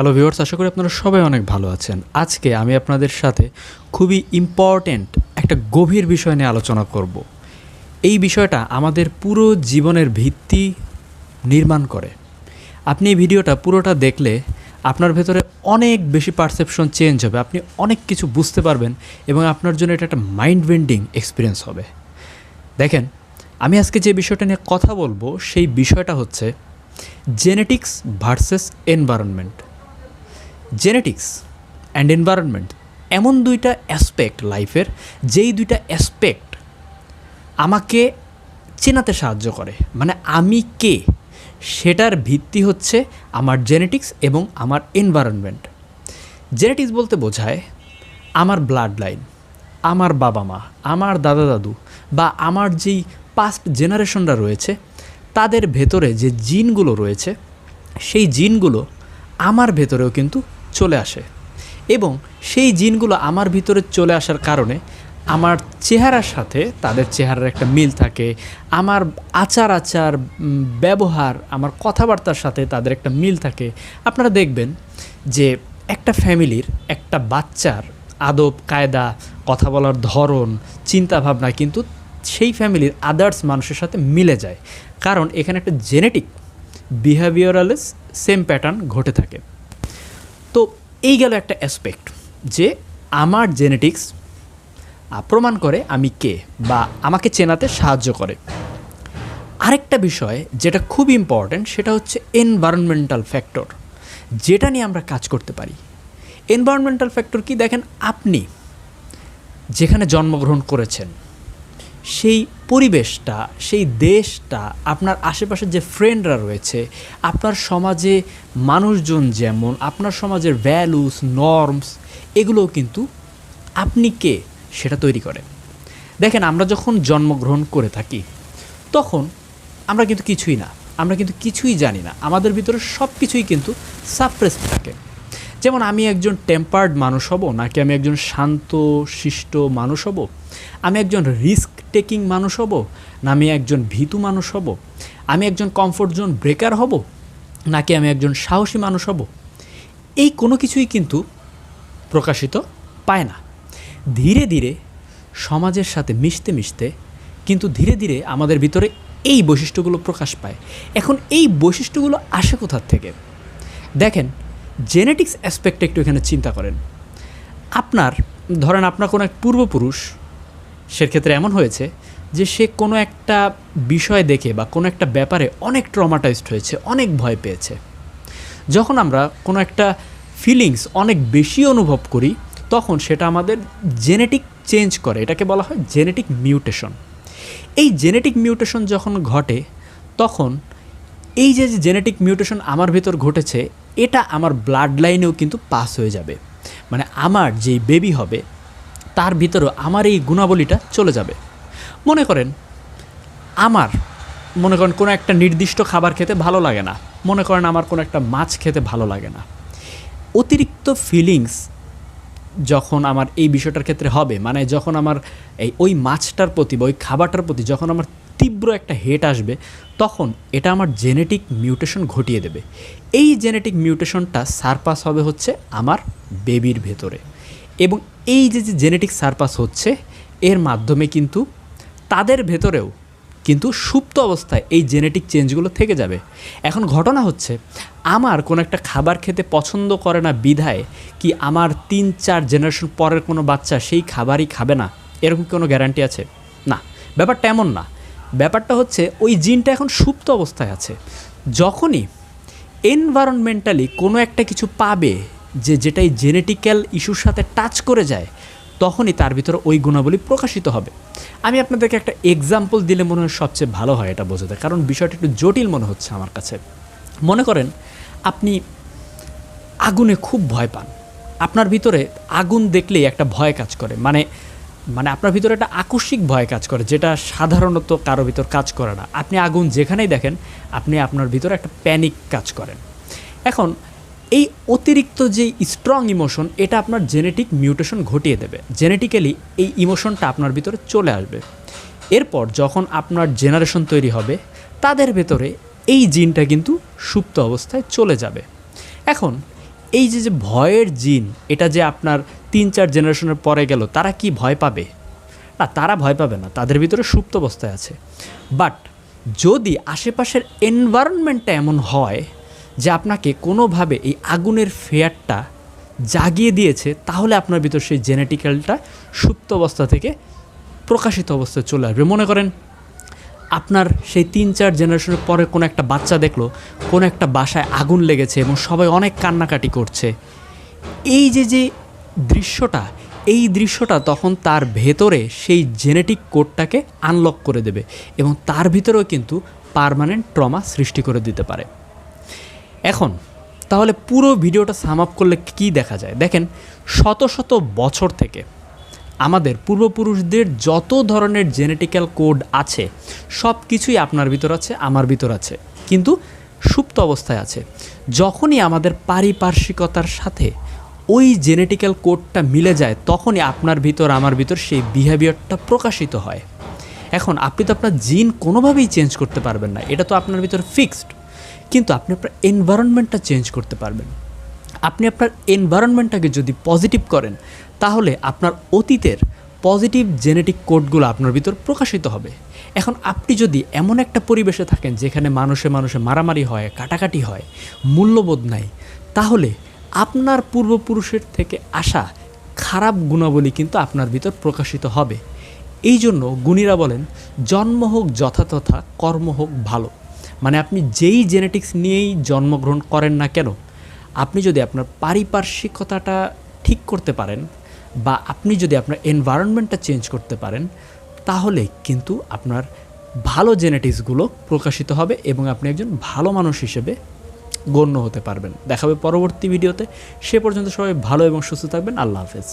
Hello viewers আশা করি আপনারা সবাই অনেক ভালো আছেন। আজকে আমি আপনাদের সাথে খুবই ইম্পর্ট্যান্ট একটা গভীর বিষয় নিয়ে আলোচনা করব। এই বিষয়টা আমাদের পুরো জীবনের ভিত্তি নির্মাণ করে। আপনি এই ভিডিওটা পুরোটা দেখলে আপনার ভেতরে অনেক বেশি পারসেপশন চেঞ্জ হবে, আপনি অনেক কিছু বুঝতে পারবেন এবং আপনার জন্য এটা একটা মাইন্ড বেন্ডিং এক্সপিরিয়েন্স হবে। দেখেন, আমি আজকে যে বিষয়টা নিয়ে কথা বলব, সেই বিষয়টা হচ্ছে genetics versus environment genetics and environment এমন দুইটা অ্যাসপেক্ট লাইফের যেই দুইটা অ্যাসপেক্ট আমাকে চেনাতে সাহায্য করে। মানে আমি কে? সেটার ভিত্তি হচ্ছে আমার জেনেটিক্স এবং আমার এনভায়রনমেন্ট জেনেটিক্স বলতে বোঝায় আমার ব্লাড লাইন আমার বাবা মা, আমার দাদা দাদু বা আমার যেই পাস্ট জেনারেশনরা রয়েছে, তাদের ভেতরে যে জিনগুলো রয়েছে, সেই জিনগুলো আমার ভেতরেও কিন্তু চলে আসে। এবং সেই জিনগুলো আমার ভিতরে চলে আসার কারণে আমার চেহারার সাথে তাদের চেহারার একটা মিল থাকে। আমার আচার আচার ব্যবহার, আমার কথাবার্তার সাথে তাদের একটা মিল থাকে। আপনারা দেখবেন যে একটা ফ্যামিলির একটা বাচ্চার আদব, কায়দা, কথা বলার ধরন, চিন্তাভাবনা কিন্তু সেই ফ্যামিলির আদার্স মানুষের সাথে মিলে যায়। কারণ এখানে একটা জেনেটিক বিহেভিয়ারালেস সেম প্যাটার্ন ঘটে থাকে। তো এই গেল একটা অ্যাসপেক্ট যে আমার জেনেটিক্স প্রমাণ করে আমি কে বা আমাকে চেনাতে সাহায্য করে। আরেকটা বিষয় যেটা খুব ইম্পর্ট্যান্ট সেটা হচ্ছে এনভায়রনমেন্টাল ফ্যাক্টর যেটা নিয়ে আমরা কাজ করতে পারি। এনভায়রনমেন্টাল ফ্যাক্টর কি? দেখেন আপনি যেখানে জন্মগ্রহণ করেছেন সেই পরিবেশটা, সেই দেশটা, আপনার আশেপাশের যে ফ্রেন্ডরা রয়েছে, আপনার সমাজে মানুষজন যেমন, আপনার সমাজের ভ্যালুস নর্মস এগুলোও কিন্তু আপনি কে সেটা তৈরি করে দেখেন, আমরা যখন জন্মগ্রহণ করে থাকি, তখন আমরা কিন্তু কিছুই না, আমরা কিন্তু কিছুই জানি না। আমাদের ভিতরে সব কিছুই কিন্তু সাপ্রেসড থাকে। যেমন আমি একজন টেম্পার্ড মানুষ হব, নাকি আমি একজন শান্ত, শিষ্ট মানুষ হব? আমি একজন রিস্ক টেকিং মানুষ হব, না আমি একজন ভীতু মানুষ হব? আমি একজন কমফোর্ট জোন ব্রেকার হব, নাকি আমি একজন সাহসী মানুষ হব? এই কোনো কিছুই কিন্তু প্রকাশিত পায় না। ধীরে ধীরে সমাজের সাথে মিশতে মিশতে কিন্তু ধীরে ধীরে আমাদের ভিতরে এই বৈশিষ্ট্যগুলো প্রকাশ পায়। এখন এই বৈশিষ্ট্যগুলো আসে কোথার থেকে? দেখেন জেনেটিক্স অ্যাসপেক্টে একটু এখানে চিন্তা করেন। আপনার, ধরেন আপনার কোনো এক পূর্বপুরুষ সেক্ষেত্রে এমন হয়েছে যে সে কোনো একটা বিষয় দেখে বা কোনো একটা ব্যাপারে অনেক ট্রমাটাইজড হয়েছে, অনেক ভয় পেয়েছে। যখন আমরা কোনো একটা ফিলিংস অনেক বেশি অনুভব করি, তখন সেটা আমাদের জেনেটিক চেঞ্জ করে। এটাকে বলা হয় জেনেটিক মিউটেশন এই জেনেটিক মিউটেশন যখন ঘটে, তখন এই যে জেনেটিক মিউটেশন আমার ভেতর ঘটেছে এটা আমার ব্লাড লাইনেও কিন্তু পাস হয়ে যাবে। মানে আমার যেই বেবি হবে, তার ভিতরেও আমার এই গুণাবলীটা চলে যাবে। মনে করেন, আমার, মনে করেন কোনো একটা নির্দিষ্ট খাবার খেতে ভালো লাগে না। মনে করেন আমার কোনো একটা মাছ খেতে ভালো লাগে না। অতিরিক্ত ফিলিংস যখন আমার এই বিষয়টার ক্ষেত্রে হবে মানে যখন আমার এই ওই মাছটার প্রতি বা ওই খাবারটার প্রতি যখন আমার তীব্র একটা হেট আসবে, তখন এটা আমার জেনেটিক মিউটেশন ঘটিয়ে দেবে। এই জেনেটিক মিউটেশনটা সারপাস হবে হচ্ছে আমার বেবির ভেতরে। এবং এই যে যে জেনেটিক সারপাস হচ্ছে, এর মাধ্যমে কিন্তু তাদের ভেতরেও কিন্তু সুপ্ত অবস্থায় এই জেনেটিক চেঞ্জগুলো থেকে যাবে। এখন ঘটনা হচ্ছে, আমার কোনো একটা খাবার খেতে পছন্দ করে না বিধায় কি আমার তিন চার জেনারেশন পরের কোনো বাচ্চা সেই খাবারই খাবে না? এরকম কোনো গ্যারান্টি আছে? না। ব্যাপারটা এমন না। ব্যাপারটা হচ্ছে, ওই জিনটা এখন সুপ্ত অবস্থায় আছে। যখনই এনভায়রনমেন্টালি কোনো একটা কিছু পাবে যে যেটাই জেনেটিক্যাল ইস্যুর সাথে টাচ করে যায়, তখনই তার ভিতরে ওই গুণাবলী প্রকাশিত হবে। আমি আপনাদেরকে একটা এক্সাম্পল দিলে মনে হয় সবচেয়ে ভালো হয় এটা বোঝাতে, কারণ বিষয়টা একটু জটিল মনে হচ্ছে আমার কাছে। মনে করেন, আপনি আগুনে খুব ভয় পান। আপনার ভিতরে আগুন দেখলেই একটা ভয় কাজ করে। মানে মানে আপনার ভিতরে একটা আকস্মিক ভয় কাজ করে, যেটা সাধারণত কারও ভিতর কাজ করে না। আপনি আগুন যেখানেই দেখেন, আপনি আপনার ভিতরে একটা প্যানিক কাজ করেন। এখন, এই অতিরিক্ত যে স্ট্রং ইমোশন এটা আপনার জেনেটিক মিউটেশন ঘটিয়ে দেবে। জেনেটিক্যালি এই ইমোশনটা আপনার ভিতরে চলে আসবে। এরপর, যখন আপনার জেনারেশন তৈরি হবে, তাদের ভেতরে এই জিনটা কিন্তু সুপ্ত অবস্থায় চলে যাবে। এখন, এই যে যে ভয়ের জিন এটা যে আপনার তিন চার জেনারেশনের পরে গেল, তারা কি ভয় পাবে? না, তারা ভয় পাবে না, তাদের ভিতরে সুপ্ত অবস্থায় আছে। বাট যদি আশেপাশের এনভায়রনমেন্টটা এমন হয় যে আপনাকে কোনোভাবে এই আগুনের ফেয়ারটা জাগিয়ে দিয়েছে, তাহলে আপনার ভিতর সেই জেনেটিক্যালটা সুপ্ত অবস্থা থেকে প্রকাশিত অবস্থায় চলে আসবে। মনে করেন, আপনার সেই তিন চার জেনারেশনের পরে কোনো একটা বাচ্চা দেখল, কোনো একটা বাসায় আগুন লেগেছে এবং সবাই অনেক কান্নাকাটি করছে। এই যে যে দৃশ্যটা, এই দৃশ্যটা তখন তার ভেতরে সেই জেনেটিক কোডটাকে আনলক করে দেবে এবং তার ভিতরেও কিন্তু পারমানেন্ট ট্রমা সৃষ্টি করে দিতে পারে। এখন, তাহলে পুরো ভিডিওটা সাম আপ করলে কি দেখা যায়? দেখেন, শত শত বছর থেকে আমাদের পূর্বপুরুষদের যত ধরনের জেনেটিক্যাল কোড আছে সব কিছুই আপনার ভিতর আছে, আমার ভিতর আছে। কিন্তু সুপ্ত অবস্থায় আছে। যখনই আমাদের পারিপার্শ্বিকতার সাথে ওই জেনেটিক্যাল কোডটা মিলে যায়, তখনই আপনার ভিতর, আমার ভিতর সেই বিহেভিয়ারটা প্রকাশিত হয়। এখন আপনি তো আপনার জিন কোনোভাবেই চেঞ্জ করতে পারবেন না, এটা তো আপনার ভিতর ফিক্সড কিন্তু আপনি আপনার এনভায়রনমেন্টটা চেঞ্জ করতে পারবেন। আপনি আপনার এনভায়রনমেন্টটাকে যদি পজিটিভ করেন, তাহলে আপনার অতীতের পজিটিভ জেনেটিক কোডগুলো আপনার ভিতর প্রকাশিত হবে। এখন আপনি যদি এমন একটা পরিবেশে থাকেন, যেখানে মানুষে মানুষে মারামারি হয়, কাটাকাটি হয়, মূল্যবোধ নাই, তাহলে আপনার পূর্বপুরুষের থেকে আসা খারাপ গুণাবলী কিন্তু আপনার ভিতর প্রকাশিত হবে। এই জন্য গুণীরা বলেন, জন্ম হোক যথাতথা কর্ম হোক ভালো। মানে আপনি যেই জেনেটিক্স নিয়েই জন্মগ্রহণ করেন না কেন, আপনি যদি আপনার পারিপার্শ্বিকতাটা ঠিক করতে পারেন বা আপনি যদি আপনার এনভায়রনমেন্টটা চেঞ্জ করতে পারেন, তাহলে কিন্তু আপনার ভালো জেনেটিক্সগুলো প্রকাশিত হবে এবং আপনি একজন ভালো মানুষ হিসেবে গণ্য হতে পারবেন। দেখাবে পরবর্তী ভিডিওতে। সে পর্যন্ত সবাই ভালো এবং সুস্থ থাকবেন। আল্লাহ হাফেজ।